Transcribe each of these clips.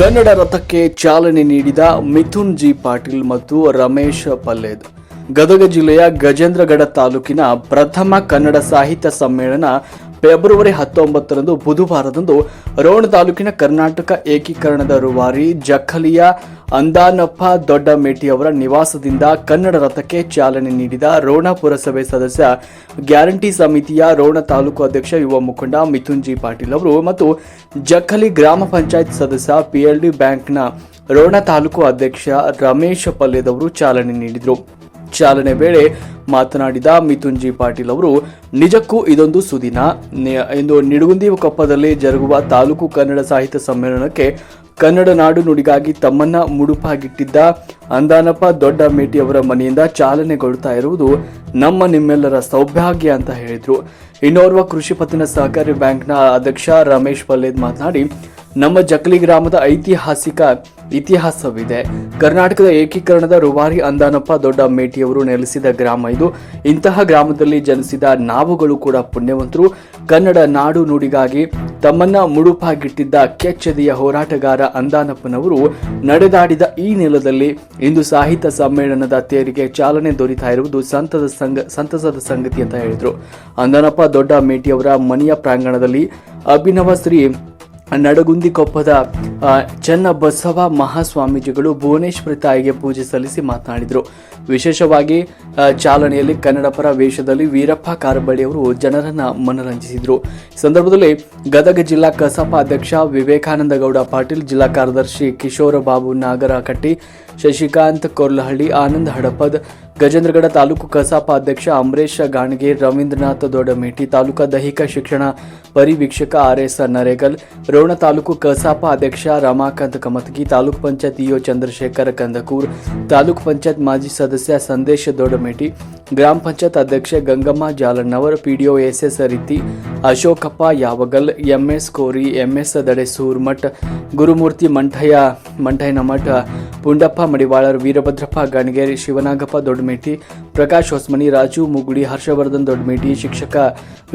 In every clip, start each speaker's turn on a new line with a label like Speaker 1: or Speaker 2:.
Speaker 1: ಕನ್ನಡ ರಥಕ್ಕೆ ಚಾಲನೆ ನೀಡಿದ ಮಿಥುನ್ ಜಿ ಪಾಟೀಲ್ ಮತ್ತು ರಮೇಶ್ ಪಲ್ಲೇದ್. ಗದಗ ಜಿಲ್ಲೆಯ ಗಜೇಂದ್ರಗಡ ತಾಲೂಕಿನ ಪ್ರಥಮ ಕನ್ನಡ ಸಾಹಿತ್ಯ ಸಮ್ಮೇಳನ ಫೆಬ್ರವರಿ ಹತ್ತೊಂಬತ್ತರಂದು ಬುಧವಾರದಂದು ರೋಣ ತಾಲೂಕಿನ ಕರ್ನಾಟಕ ಏಕೀಕರಣದ ರುವಾರಿ ಜಖಲಿಯ ಅಂದಾನಪ್ಪ ದೊಡ್ಡಮೇಟಿ ಅವರ ನಿವಾಸದಿಂದ ಕನ್ನಡ ರಥಕ್ಕೆ ಚಾಲನೆ ನೀಡಿದ ರೋಣ ಪುರಸಭೆ ಸದಸ್ಯ ಗ್ಯಾರಂಟಿ ಸಮಿತಿಯ ರೋಣ ತಾಲೂಕು ಅಧ್ಯಕ್ಷ ಯುವ ಮುಖಂಡ ಮಿಥುನ್ ಜಿ ಪಾಟೀಲ್ ಅವರು ಮತ್ತು ಜಖಲಿ ಗ್ರಾಮ ಪಂಚಾಯತ್ ಸದಸ್ಯ ಪಿಎಲ್ಡಿ ಬ್ಯಾಂಕ್ನ ರೋಣ ತಾಲೂಕು ಅಧ್ಯಕ್ಷ ರಮೇಶ್ ಪಲ್ಯದವರು ಚಾಲನೆ ನೀಡಿದರು. ಚಾಲನೆ ವೇಳೆ ಮಾತನಾಡಿದ ಮಿಥುನ್ ಪಾಟೀಲ್ ಅವರು, ನಿಜಕ್ಕೂ ಇದೊಂದು ಸುದಿನ. ಎಂದು ನಿಡುಗುಂದಿ ಕೊಪ್ಪದಲ್ಲಿ ಜರುಗುವ ತಾಲೂಕು ಕನ್ನಡ ಸಾಹಿತ್ಯ ಸಮ್ಮೇಳನಕ್ಕೆ ಕನ್ನಡ ನಾಡು ನುಡಿಗಾಗಿ ತಮ್ಮನ್ನ ಮುಡುಪಾಗಿಟ್ಟಿದ್ದ ಅಂದಾನಪ್ಪ ದೊಡ್ಡ ಮೇಟಿ ಅವರ ಮನೆಯಿಂದ ಚಾಲನೆಗೊಳ್ತಾ ಇರುವುದು ನಮ್ಮ ನಿಮ್ಮೆಲ್ಲರ ಸೌಭಾಗ್ಯ ಅಂತ ಹೇಳಿದರು. ಇನ್ನೋರ್ವ ಕೃಷಿ ಪತ್ತಿನ ಸಹಕಾರಿ ಬ್ಯಾಂಕ್ನ ಅಧ್ಯಕ್ಷ ರಮೇಶ್ ಪಲ್ಲೇದ್ ಮಾತನಾಡಿ ನಮ್ಮ ಜಕಲಿ ಗ್ರಾಮದ ಐತಿಹಾಸಿಕ ಇತಿಹಾಸವಿದೆ. ಕರ್ನಾಟಕದ ಏಕೀಕರಣದ ರುವಾರಿ ಅಂದಾನಪ್ಪ ದೊಡ್ಡ ಮೇಟಿಯವರು ನೆಲೆಸಿದ ಗ್ರಾಮ ಇದು. ಇಂತಹ ಗ್ರಾಮದಲ್ಲಿ ಜನಿಸಿದ ನಾವುಗಳು ಕೂಡ ಪುಣ್ಯವಂತರು. ಕನ್ನಡ ನಾಡು ನುಡಿಗಾಗಿ ತಮ್ಮನ್ನ ಮುಡುಪಾಗಿಟ್ಟಿದ್ದ ಕೆಚ್ಚೆದೆಯ ಹೋರಾಟಗಾರ ಅಂದಾನಪ್ಪನವರು ನಡೆದಾಡಿದ ಈ ನೆಲದಲ್ಲಿ ಇಂದು ಸಾಹಿತ್ಯ ಸಮ್ಮೇಳನದ ತೇರಿಗೆ ಚಾಲನೆ ದೊರೀತಾ ಇರುವುದು ಸಂತದ ಸಂಘ ಸಂತಸದ ಸಂಗತಿ ಅಂತ ಹೇಳಿದರು. ಅಂದಾನಪ್ಪ ದೊಡ್ಡ ಮೇಟಿಯವರ ಮನೆಯ ಪ್ರಾಂಗಣದಲ್ಲಿ ಅಭಿನವ ಶ್ರೀ ನಡಗುಂದಿಕೊಪ್ಪದ ಚನ್ನಬಸವ ಮಹಾಸ್ವಾಮೀಜಿಗಳು ಭುವನೇಶ್ವರಿ ತಾಯಿಗೆ ಪೂಜೆ ಸಲ್ಲಿಸಿ ಮಾತನಾಡಿದರು. ವಿಶೇಷವಾಗಿ ಚಾಲನೆಯಲ್ಲಿ ಕನ್ನಡ ಪರ ವೇಷದಲ್ಲಿ ವೀರಪ್ಪ ಕಾರಬಳ್ಳಿಯವರು ಜನರನ್ನು ಮನರಂಜಿಸಿದರು. ಸಂದರ್ಭದಲ್ಲಿ ಗದಗ ಜಿಲ್ಲಾ ಕಸಾಪ ಅಧ್ಯಕ್ಷ ವಿವೇಕಾನಂದ ಗೌಡ ಪಾಟೀಲ್, ಜಿಲ್ಲಾ ಕಾರ್ಯದರ್ಶಿ ಕಿಶೋರ ಬಾಬು ನಾಗರಕಟ್ಟಿ, ಶಶಿಕಾಂತ್ ಕೊರ್ಲಹಳ್ಳಿ, ಆನಂದ್ ಹಡಪದ್ ಗಜೇಂದ್ರಗಡ ತಾಲೂಕು ಕಸಾಪ ಅಧ್ಯಕ್ಷ ಅಮರೇಶ್ ಗಾಣಗೇರ್ ರವೀಂದ್ರನಾಥ್ ದೊಡ್ಡಮೇಟಿ, ತಾಲೂಕಾ ದೈಹಿಕ ಶಿಕ್ಷಣ ಪರಿವೀಕ್ಷಕ ಆರ್ ಎಸ್ ನರೇಗಲ್, ರೋಣ ತಾಲೂಕು ಕಸಾಪ ಅಧ್ಯಕ್ಷ ರಮಾಕಾಂತ್ ಕಮತಗಿ, ತಾಲೂಕು ಪಂಚಾಯತ್ ಇಒ ಚಂದ್ರಶೇಖರ್ ಕಂದಕೂರ್, ತಾಲೂಕು ಪಂಚಾಯತ್ ಮಾಜಿ ಸದಸ್ಯ ಸಂದೇಶ್ ದೊಡ್ಡಮೇಟಿ, ಗ್ರಾಮ ಪಂಚಾಯತ್ ಅಧ್ಯಕ್ಷೆ Gangamma Jalannavar, PDO S S ರೀತಿ ಅಶೋಕಪ್ಪ ಯಾವಗಲ್, ಎಂಎಸ್ ಕೋರಿ, ಎಂಎಸ್ ದಡೆಸೂರ್ ಸೂರ್ಮಠ್ ಗುರುಮೂರ್ತಿ ಮಂಠಯ್ಯ ಮಂಠಯ್ಯನ ಮಠ ಪುಂಡಪ್ಪ, ಮಡಿವಾಳರ್, ವೀರಭದ್ರಪ್ಪ, ಗಣಗೇರಿ, ಶಿವನಾಗಪ್ಪ, ದೊಡ್ಡಮೇಟಿ, ಪ್ರಕಾಶ್ ಹೊಸ್ಮನಿ, ರಾಜು ಮುಗುಡಿ, ಹರ್ಷವರ್ಧನ್ ದೊಡ್ಡಮೇಟಿ, ಶಿಕ್ಷಕ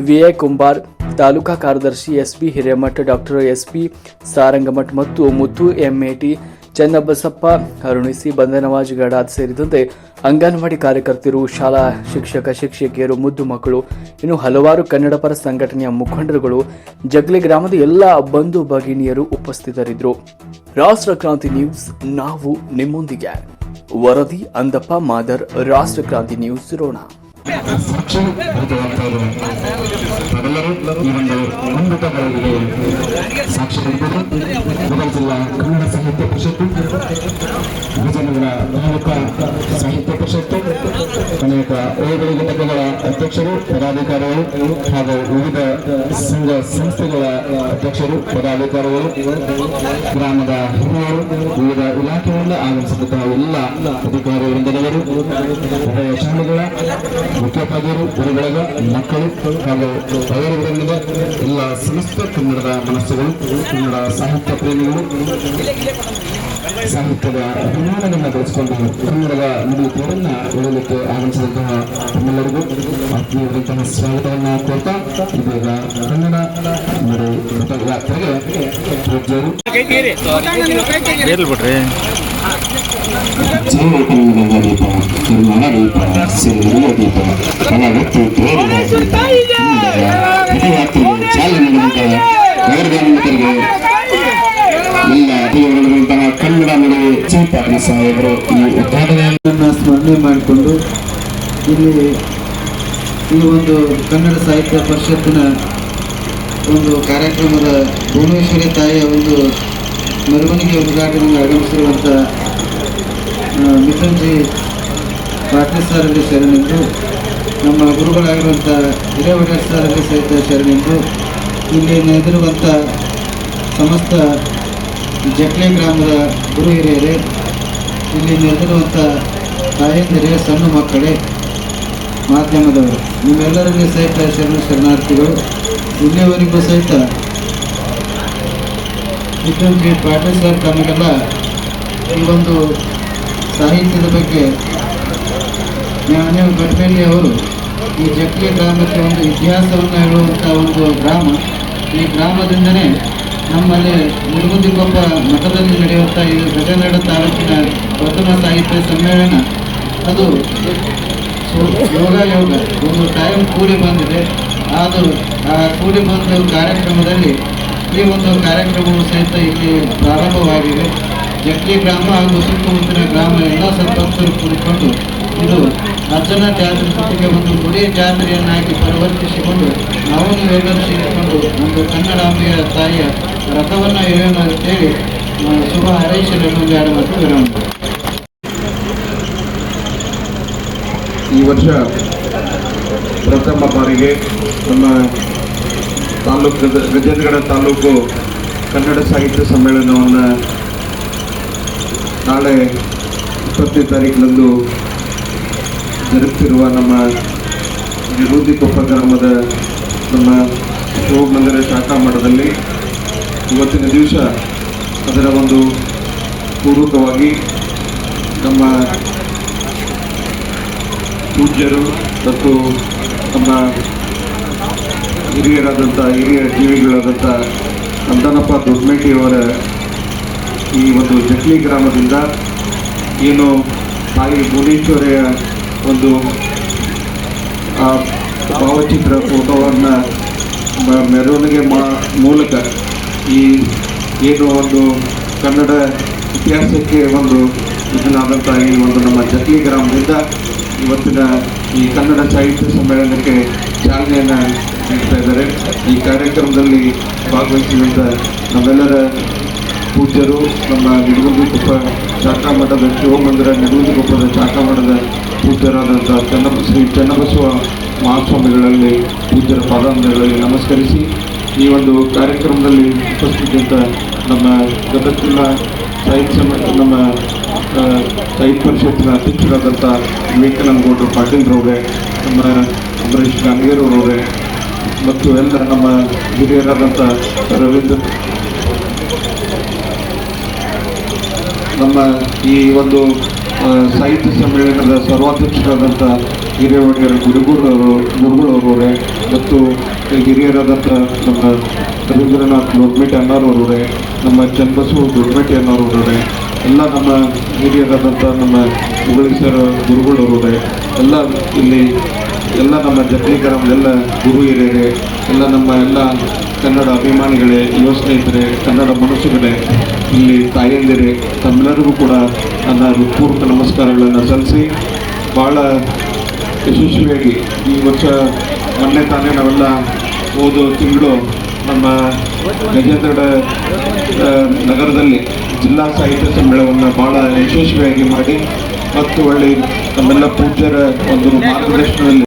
Speaker 1: ವಿ ಎ ಕುಂಬಾರ್, ತಾಲೂಕಾ ಕಾರ್ಯದರ್ಶಿ S B Hiremath, doctor S P Sarangamath ಮತ್ತು ಮುತ್ತು ಎಂಎಟಿ ಚನ್ನಬಸಪ್ಪ, ಅರುಣಿಸಿ ಬಂಧನವಾಜ್ ಗಡಾದ್ ಸೇರಿದಂತೆ ಅಂಗನವಾಡಿ ಕಾರ್ಯಕರ್ತರು ಶಾಲಾ ಶಿಕ್ಷಕ, ಶಿಕ್ಷಕಿಯರು, ಮುದ್ದು ಮಕ್ಕಳು, ಇನ್ನು ಹಲವಾರು ಕನ್ನಡಪರ ಸಂಘಟನೆಯ ಮುಖಂಡರುಗಳು, ಜಗ್ಲಿ ಗ್ರಾಮದ ಎಲ್ಲ ಬಂಧು ಭಗಿನಿಯರು ಉಪಸ್ಥಿತರಿದ್ದರು. ರಾಷ್ಟ್ರ ಕ್ರಾಂತಿ ನ್ಯೂಸ್ ನಾವು ನಿಮ್ಮೊಂದಿಗೆ. ವರದಿ ಅಂದಪ್ಪ ಮಾದರ್ ರಾಷ್ಟ್ರ ಕ್ರಾಂತಿ ನ್ಯೂಸ್ ರೋಣ
Speaker 2: ಭೂತವಂತರು ತಾವೆಲ್ಲರೂ ಈ ಒಂದು ಪಡೆದರು ಗದಗ ಜಿಲ್ಲಾ ಕನ್ನಡ ಸಾಹಿತ್ಯ ಪರಿಷತ್ತು ವಿಜಯನಗರ ತಾಲೂಕಾ ಸಾಹಿತ್ಯ ಪರಿಷತ್ತು ಅನೇಕ ಓದುಗಳ ಅಧ್ಯಕ್ಷರು ಪದಾಧಿಕಾರಿಗಳು ಹಾಗೂ ವಿವಿಧ ಸಂಘ ಸಂಸ್ಥೆಗಳ ಅಧ್ಯಕ್ಷರು ಪದಾಧಿಕಾರಿಗಳು ಗ್ರಾಮದ ಹಿರಿಯರು ವಿವಿಧ ಇಲಾಖೆಗಳಿಂದ ಆಗಮಿಸಿದಂತಹ ಎಲ್ಲ ಅಧಿಕಾರಿ ವೃಂದದವರು ಉಭಯ ಶಾಲೆಗಳ ಮುಖ್ಯೋಪಾಧ್ಯಾಯರು ಗುರುಗಳಗ ಮಕ್ಕಳು ಹಾಗೂ ಅವರ ವೃಂದದ ಎಲ್ಲ ಸಮಸ್ತ ಕನ್ನಡದ ಮನಸ್ಸುಗಳು, ಕನ್ನಡ ಸಾಹಿತ್ಯ ಪ್ರೇಮಿಗಳು, ಸಾಹಿತ್ಯದ ಅಭಿಮಾನವನ್ನು ಬೆಳೆಸಿಕೊಂಡು ಕನ್ನಡದ ನುಡಿ ತೇರನ್ನ ಉಳಿಲಿಕ್ಕೆ ಆಗಮಿಸಿದಂತಹ ತಮ್ಮೆಲ್ಲರಿಗೂ ಆತ್ಮೀಯವಾದಂತಹ ಸ್ವಾಗತವನ್ನು ಕೋರ್ತಾ ಇದೀಗ ಕನ್ನಡ ನುಡಿ ರಥಯಾತ್ರೆಗೆ ಪೂಜ್ಯರು ಜೀವಕಂಗದ ದೀಪ ನಿರ್ಮಲ ದೀಪ ಸಿರಿಯ ದೀಪ ಪದಯಾತ್ರೆಗೆ ಚಾಲನೆ ನೀಡಿದಂತಹ ನಗರಗಾಮಿಕರಿಗೆ ಎಲ್ಲ ಅಭಿವೃದ್ಧಿಗಳಂತಹ ಕನ್ನಡ ನುಡಿ ಜಿ ಪಾಟೀಲ್ ಸಾಹೇಬರು ಈ
Speaker 3: ಸ್ಮರಣೆ ಮಾಡಿಕೊಂಡು ಇಲ್ಲಿ ಈ ಒಂದು ಕನ್ನಡ ಸಾಹಿತ್ಯ ಪರಿಷತ್ತಿನ ಒಂದು ಕಾರ್ಯಕ್ರಮದ ಭುವನೇಶ್ವರಿ ತಾಯಿಯ ಒಂದು ಮೆರವಣಿಗೆ ಉದ್ಘಾಟನೆಗೆ ಆಗಮಿಸಿರುವಂಥ ಆ, ಮಿಥುನ್ ಜಿ ಪಾಟೀಲ್ ಸರಲ್ಲಿ ಶರಣಿದ್ದು ನಮ್ಮ ಗುರುಗಳಾಗಿರುವಂಥ ಹಿರೇವಡೆ ಸರಲ್ಲಿ ಸಹಿತ ಶರಣಿದ್ದು ಇಲ್ಲಿ ನೆರೆದಿರುವಂಥ ಸಮಸ್ತ ಜಕ್ಲೆ ಗ್ರಾಮದ ಗುರು ಹಿರಿಯರೇ ಇಲ್ಲಿ ನೆರೆದಿರುವಂಥ ತಾಯಂದಿರೇ ಸಣ್ಣ ಮಕ್ಕಳೇ ಮಾಧ್ಯಮದವರು ನಿಮ್ಮೆಲ್ಲರಲ್ಲಿ ಸಹಿತ ಶರಣ ಶರಣಾರ್ಥಿಗಳು ಇಲ್ಲಿಯವರೆಗೂ ಸಹಿತ ಜಿ ಪಾಟೀಲ್ ಸರ್ ತಮಗೆಲ್ಲ ಈ ಒಂದು ಸಾಹಿತ್ಯದ ಬಗ್ಗೆ ಅನಿಲ್ ಗಡ್ಕರಿ ಅವರು ಈ ಜಕ್ಲಿ ಗ್ರಾಮಕ್ಕೆ ಒಂದು ಇತಿಹಾಸವನ್ನು ಹೇಳುವಂಥ ಒಂದು ಗ್ರಾಮ. ಈ ಗ್ರಾಮದಿಂದನೇ ನಮ್ಮಲ್ಲಿ ಮುಡುಗುದಿಗೊಬ್ಬ ಮಠದಲ್ಲಿ ನಡೆಯುವಂಥ ಈ ಗಜನಡ ತಾಲೂಕಿನ ಪ್ರಥಮ ಸಾಹಿತ್ಯ ಸಮ್ಮೇಳನ. ಅದು ಯೋಗ ಯೋಗ ಒಂದು ಟೈಮ್ ಕೂಡಿ ಬಂದಿದೆ. ಆದರೂ ಆ ಕೂಡಿ ಬಂದ ಕಾರ್ಯಕ್ರಮದಲ್ಲಿ ಈ ಒಂದು ಕಾರ್ಯಕ್ರಮವು ಸಹಿತ ಇಲ್ಲಿ ಪ್ರಾರಂಭವಾಗಿದೆ. ಜಕ್ಲಿ ಗ್ರಾಮ ಹಾಗೂ ಸುತ್ತಮುತ್ತಲಿನ ಗ್ರಾಮ ಎಲ್ಲ ಸಂಪರ್ಕರು ಕೂಡಿಕೊಂಡು ಇದು ಅರ್ಚನ ಜಾತ್ರೆ ಜೊತೆಗೆ ಒಂದು ಗುಡಿ ಜಾತ್ರೆಯನ್ನಾಗಿ ಪರಿವರ್ತಿಸಿಕೊಂಡು ನಾವು ನೀವೆಲ್ಲರೂ ಸೇರಿಕೊಂಡು ಒಂದು ಕನ್ನಡಾಂಬೆಯ ತಾಯಿಯ ರಥವನ್ನು ಎಳೆಯೋಣ ಅಂತೇಳಿ ಶುಭ ಎರಡು ಮತ್ತು ವಿರಾಮ.
Speaker 4: ಈ ವರ್ಷ ಪ್ರಥಮ ಬಾರಿಗೆ ನಮ್ಮ ತಾಲೂಕು ಗಜ- ಗಜೇಂದ್ರಗಡ ತಾಲೂಕು ಕನ್ನಡ ಸಾಹಿತ್ಯ ಸಮ್ಮೇಳನವನ್ನು ನಾಳೆ ಇಪ್ಪತ್ತನೇ ತಾರೀಕಿನಂದು ಜರುಗ್ತಿರುವ ನಮ್ಮ ನಿರುದಿಕೊಪ್ಪ ಗ್ರಾಮದ ನಮ್ಮ ಶಿವಮಂದಿರ ಶಾಖಾ ಮಠದಲ್ಲಿ ಇವತ್ತಿನ ದಿವಸ ಅದರ ಒಂದು ಪೂರ್ವಕವಾಗಿ ನಮ್ಮ ಪೂಜ್ಯರು ಮತ್ತು ನಮ್ಮ ಹಿರಿಯರಾದಂಥ ಹಿರಿಯ ಜೀವಿಗಳಾದಂಥ ನಂದನಪ್ಪ ದೊಡ್ಡಮೇಟಿಯವರ ಈ ಒಂದು ಜಟ್ಲಿ ಗ್ರಾಮದಿಂದ ಏನು ತಾಯಿ ಭುವನೇಶ್ವರಿಯ ಒಂದು ಭಾವಚಿತ್ರ ಫೋಟೋವನ್ನು ಮೆರವಣಿಗೆ ಮಾ, ಮೂಲಕ ಈ ಏನು ಒಂದು ಕನ್ನಡ ಇತಿಹಾಸಕ್ಕೆ ಒಂದು ಇದನ್ನಾದಂಥ ಈ ಒಂದು ನಮ್ಮ ಜಟ್ಲಿ ಗ್ರಾಮದಿಂದ ಇವತ್ತಿನ ಈ ಕನ್ನಡ ಸಾಹಿತ್ಯ ಸಮ್ಮೇಳನಕ್ಕೆ ಚಾಲನೆಯನ್ನು ನೀಡ್ತಾ ಇದ್ದಾರೆ. ಈ ಕಾರ್ಯಕ್ರಮದಲ್ಲಿ ಭಾಗವಹಿಸಿದಂಥ ನಮ್ಮೆಲ್ಲರ ಪೂಜ್ಯರು, ನಮ್ಮ ನಿಡಗುಂದಿಕೊಪ್ಪ ಶಾಖಾ ಮಠದ ಶಿವಮಂದಿರ ನಿಡಗುಂದಿಕೊಪ್ಪದ ಶಾಖಾ ಮಠದ ಪೂಜ್ಯರಾದಂಥ ಚೆನ್ನಬ ಶ್ರೀ ಚೆನ್ನಬಸವ ಮಹಾಸ್ವಾಮಿಗಳಲ್ಲಿ, ಪೂಜ್ಯರ ಪಾದಾಂಗಗಳಲ್ಲಿ ನಮಸ್ಕರಿಸಿ, ಈ ಒಂದು ಕಾರ್ಯಕ್ರಮದಲ್ಲಿ ಉಪಸ್ಥಿತಿಯಂತ ನಮ್ಮ ಜಿಲ್ಲಾ ಸಾಹಿತ್ಯ ನಮ್ಮ ಸಾಹಿತ್ಯ ಪರಿಷತ್ತಿನ ಅಧ್ಯಕ್ಷರಾದಂಥ ವಿವೇಕಾನಂದ ಗೌಡರು ಪಾಟೀಲ್ರವ್ರೆ ನಮ್ಮ ಅಂಬರೀಷ್ ಗಾಂಗೇರವ್ರವ್ರೆ ಮತ್ತು ಎಲ್ಲ ನಮ್ಮ ಹಿರಿಯರಾದಂಥ ರವೀಂದ್ರ ನಮ್ಮ ಈ ಒಂದು ಸಾಹಿತ್ಯ ಸಮ್ಮೇಳನದ ಸರ್ವಾಧ್ಯಕ್ಷರಾದಂಥ ಹಿರಿಯವಡಿಗರ ಗುರುಗುರವರು ಗುರುಗಳವರವರೇ ಮತ್ತು ಹಿರಿಯರಾದಂಥ ನಮ್ಮ ರವೀಂದ್ರನಾಥ್ ದೊಡ್ಮೇಟೆ ಅಣ್ಣಾರವರವರೇ ನಮ್ಮ ಚನ್ನಬಸವ ದೊಡ್ಮೇಟೆ ಅಣ್ಣಾರವರವರೇ ಎಲ್ಲ ನಮ್ಮ ಹಿರಿಯರಾದಂಥ ನಮ್ಮ ಮುಗಳಿಸರ ಗುರುಗಳವರವರೇ ಎಲ್ಲ ಇಲ್ಲಿ ಎಲ್ಲ ನಮ್ಮ ಗ್ರಾಮದ ಎಲ್ಲ ಗುರು ಹಿರಿಯರೇ, ಎಲ್ಲ ನಮ್ಮ ಎಲ್ಲ ಕನ್ನಡ ಅಭಿಮಾನಿಗಳೇ, ಯುವ ಸ್ನೇಹಿತರೆ, ಕನ್ನಡ ಮನುಷ್ಯಗಳೇ ಇಲ್ಲಿ ತಾಯಂದಿರೇ ತಮ್ಮೆಲ್ಲರಿಗೂ ಕೂಡ ನನ್ನ ಹೃತ್ಪೂರ್ವಕ ನಮಸ್ಕಾರಗಳನ್ನು ಸಲ್ಲಿಸಿ ಭಾಳ ಯಶಸ್ವಿಯಾಗಿ ಈ ವರ್ಷ ಮೊನ್ನೆ ತಾನೇ ನಾವೆಲ್ಲ ಓದು ತಿಂಗಳು ನಮ್ಮ ಗಜೇಂದ್ರಗಡ ನಗರದಲ್ಲಿ ಜಿಲ್ಲಾ ಸಾಹಿತ್ಯ ಸಮ್ಮೇಳನವನ್ನು ಭಾಳ ಯಶಸ್ವಿಯಾಗಿ ಮಾಡಿ ಮತ್ತು ಒಳ್ಳೆ ನಮ್ಮೆಲ್ಲ ಪೂಜ್ಯರ ಒಂದು ಮಾರ್ಗದರ್ಶನದಲ್ಲಿ